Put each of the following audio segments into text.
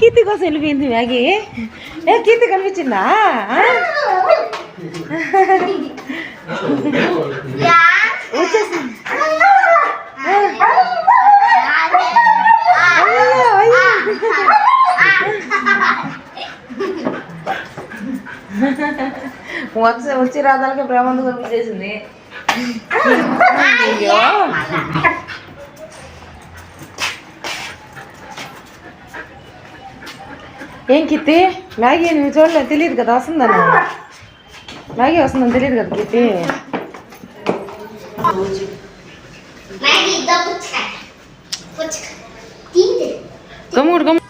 కీర్తి కోసం వెళ్ళిపోయింది మ్యాగీ. ఏ కీర్తి కనిపించిందా? వచ్చేసింది. వచ్చి వచ్చి రాదాలకి ప్రేమందు కనిపించేసింది ఏం కిత్తి మ్యాగీ నువ్వు చూడలేదు తెలియదు కదా వస్తుందని మ్యాగీ వస్తుందని తెలియదు కదా కిత్తి గమ్ముడు గమ్ము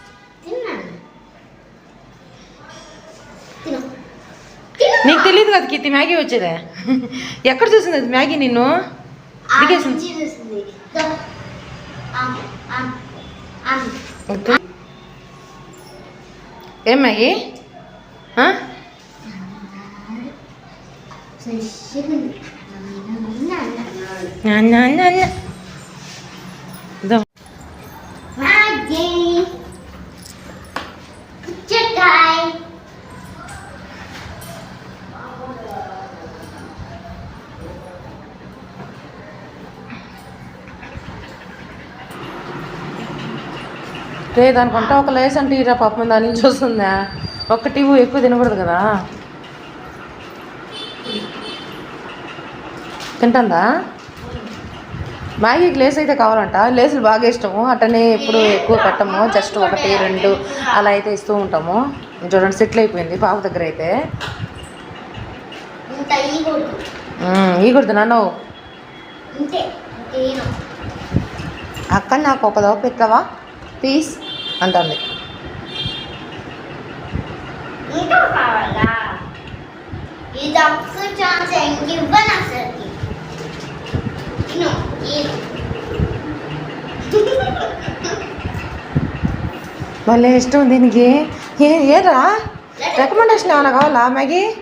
నీకు తెలియదు కదా కిత్తి మ్యాగీ వచ్చేదే? ఎక్కడ చూసింది అది మ్యాగీ నిన్ను? దిగేసింది. చూసింది. ఆమ్ ఆమ్ ఆమ్ వద్దు. ఏం మ్యాగీ ఆ? నా, నా, నా, నా. ఇదో. మ్యాగీ పుచ్చకాయ రే దానికంటే ఒక లేస్ అంటే ఇరా పాపం దాని నుంచి వస్తుందా? ఒక్కటి ఎక్కువ తినకూడదు కదా? తింటుందా? మ్యాగీకి లేస్ అయితే కావాలంట. లేసులు బాగా ఇష్టము. అట్టనే ఎప్పుడు ఎక్కువ పెట్టము. జస్ట్ ఒకటి రెండు అలా అయితే ఇస్తూ ఉంటాము. చూడండి సెటిల్ అయిపోయింది పాప దగ్గర అయితే. ఇంత ఈగోడు ఈ కుడుతు నాన్న. ఇంతే ఇంకేను అక్క నాకు ఒక దోప పెట్టవా ప్లీజ్. అంటుంది. ఇంకా మళ్ళీ ఇష్టం దీనికి. ఏరా? రికమెండేషన్ ఏమైనా కావాలా మ్యాగీ?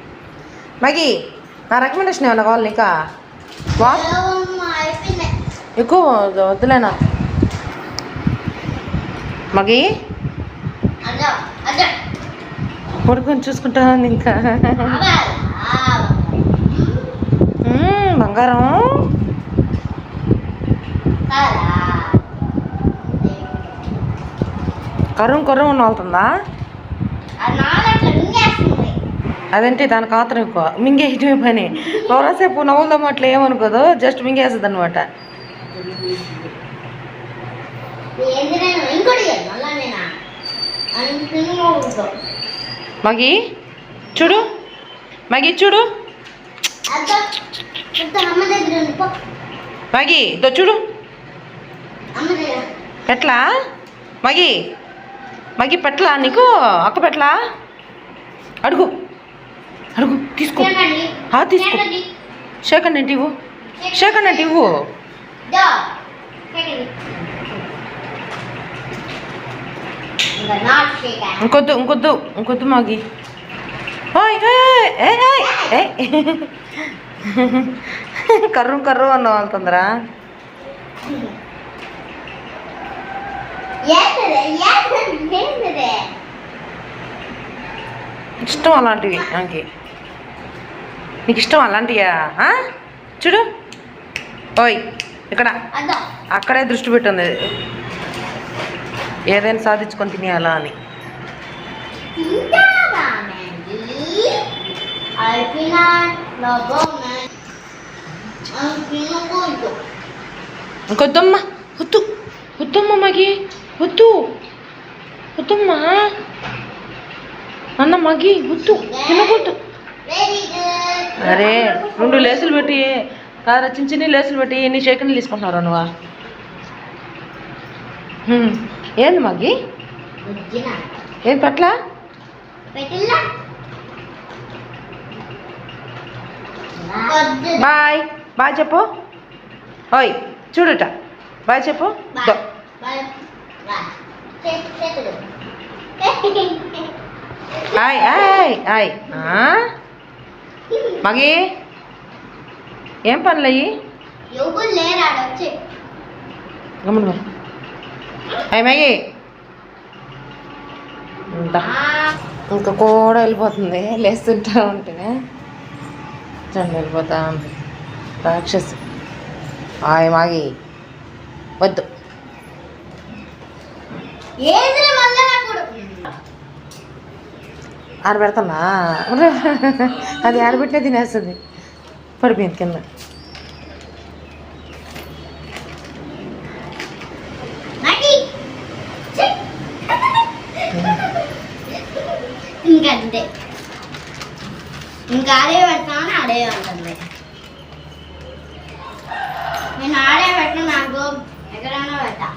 మ్యాగీ నా రికమెండేషన్ ఏమైనా కావాలి నీకా? అయిపోయింది ఎక్కువ వద్దు- వద్దులేనా? మగి? పడుకొని చూసుకుంటాను ఇంకా. బంగారం. కరుం కరుం మింగేస్తుంది అదంటే దానికి ఆత్రం ఎక్కువ. మింగేయటమే పని. ఎవరోసేపు నవ్వులదమ్మ అట్లా ఏమనుకోదు జస్ట్ మింగేస్తుంది అనమాట ఏంది నేను ఇంకోటి ఇయ్యను, మళ్ళా నేనా అని తినకూడదు మగి చూడు. మగి చూడు. మగి ఇదో చూడు. పెట్లా మగి. మగి పెట్లా నీకు? అక్క పెట్లా అడుగు. అడుగు తీసుకో. ఆ, తీసుకో. తినండి. షేకండి అంటే ఇవ్వు. షేకండి అంటే ఇవ్వు. దో. ఇంకా not. ఇంకొద్దు ఇంకొద్దు ఇంకొద్దు మాగి. కర్రు కర్రు అన్న? ఏంటిది? ఏంటిది? ఇష్టం అలాంటివి నాకు నీకు ఇష్టం అలాంటివా? చూడు ఓయ్ ఇక్కడ. అక్కడే దృష్టి పెట్టింది ఏదైనా సాధించుకొని తినేయాలా అని అయిపోయినా లోగో మ్యాగీ. అది తినకూడదు. ఇంకొద్దమ్మా వద్దు వద్దమ్మా మగి వద్దు వద్దమ్మా అన్న మగి వద్దు తినకూడదు. అరే రెండు లేసులు పెట్టి కాదు చిన్న చిన్న లేసులు పెట్టి ఎన్ని షేకన్లు తీసుకుంటున్నారు నువ్వా. ఏంది మగ్గి వద్దునా? ఏం పట్ల. బాయ్. బాయ్ చెప్పు. ఓయ్ చూడుట. బాయ్ చెప్పు. ఆయ్ ఆయ్ ఆయ్? మగి? ఏం పనులు అయ్యి? గమ్మున అయ్యి మగి. ఇంకా కూడా వెళ్ళిపోతుంది. లేస్తుంటా ఉంటేనే రెండు వెళ్ళిపోతా ఉంది. రాక్షసి. ఆయ మాగి. వద్దు. ఏందిరా మళ్ళా నాకు ఆడ పెడతానా ఉర్రే. అది ఆడబెట్టినే తినేస్తుంది. పడిపోయింది కింద నాకి ఛీ! ఇంకంతే. ఇంకా ఆడే పెడతామని ఆడే ఉంటుంది నేను ఆడే పెట్టిన నాకు ఎక్కడైనా పెట్టా.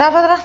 రా పదరా